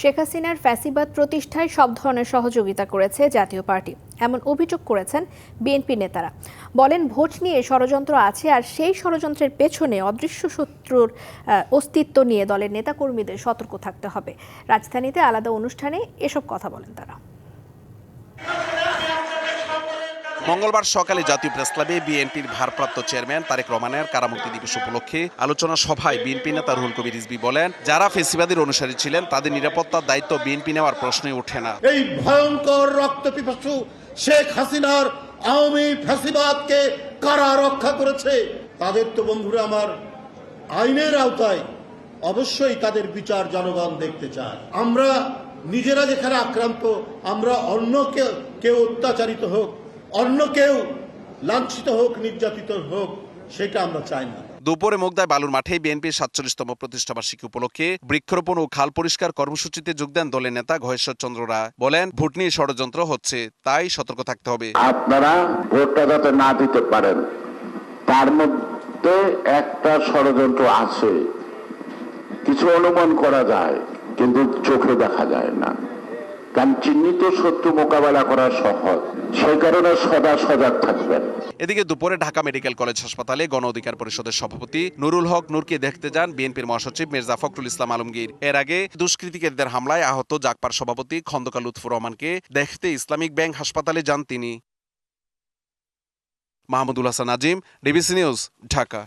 শেখ হাসিনার ফ্যাসিবাদ প্রতিষ্ঠায় সব ধরনের সহযোগিতা করেছে জাতীয় পার্টি। এমন অভিযোগ করেছেন বিএনপি নেতারা। বলেন, ভোট নিয়ে ষড়যন্ত্র আছে আর সেই ষড়যন্ত্রের পেছনে অদৃশ্য শত্রুর অস্তিত্ব নিয়ে দলের নেতাকর্মীদের সতর্ক থাকতে হবে। রাজধানীতে আলাদা অনুষ্ঠানে এসব কথা বলেন তারা। মঙ্গলবার সকালে জাতীয় প্রেস ক্লাবে বিএনপির ভারপ্রাপ্ত চেয়ারম্যান তারেক রহমানের কারামুক্তি দিবস উপলক্ষে আলোচনা সভায় বিএনপি নেতা রুহুল কবির রিজভী বলেন, যারা ফেসিবাদের অনুসারী ছিলেন, তাদের নিরাপত্তার দায়িত্ব বিএনপি নেওয়ার প্রশ্নই ওঠে না। এই ভয়ঙ্কর রক্তপিপাসু শেখ হাসিনার আওয়ামী ফ্যাসিবাদকে কারা রক্ষা করেছে, তাদের তো বন্ধুরা আমার আইনের আওতায় অবশ্যই তাদের বিচার জনগণ দেখতে চায়। আমরা নিজেরা যেখানে আক্রান্ত, আমরা অন্য কেউ কেউ অত্যাচারিত হোক অন্য কেউ লাঞ্ছিত হোক নির্যাতিত হোক সেটা আমরা চাই না। দুপুরে মুগদায় বালুর মাঠে বিএনপির সাতচল্লিশতম প্রতিষ্ঠাবার্ষিকী উপলক্ষে বৃক্ষরোপণ ও খাল পরিষ্কার কর্মসূচিতে যোগ দেন দলের নেতা ঘয়েশ্বর চন্দ্র রায় বলেন ভোট নিয়ে ষড়যন্ত্র হচ্ছে তাই সতর্ক থাকতে হবে। আপনারা ভোটটা যাতে না দিতে পারেন তার মধ্যে একটা ষড়যন্ত্র আছে। কিছু অনুমান করা যায় কিন্তু চোখে দেখা যায় না। কারণ চিহ্নিত শত্রু মোকাবেলা করা সহজ। সেই কারণে সদা সজাগ থাকবেন। এদিকে দুপুরে ঢাকা মেডিকেল কলেজ হাসপাতালে গণ অধিকার পরিষদের সভাপতি নুরুল হক নূরকে দেখতে যান বিএনপির মহাসচিব মির্জা ফখরুল ইসলাম আলমগীর। এর আগে দুষ্কৃতীদের হামলায় আহত জাকপার সভাপতি খন্দকার লুৎফুর রহমানকে দেখতে ইসলামিক ব্যাংক হাসপাতালে যান তিনি। Mahmudul Hasan Azim DBC news, Dhaka.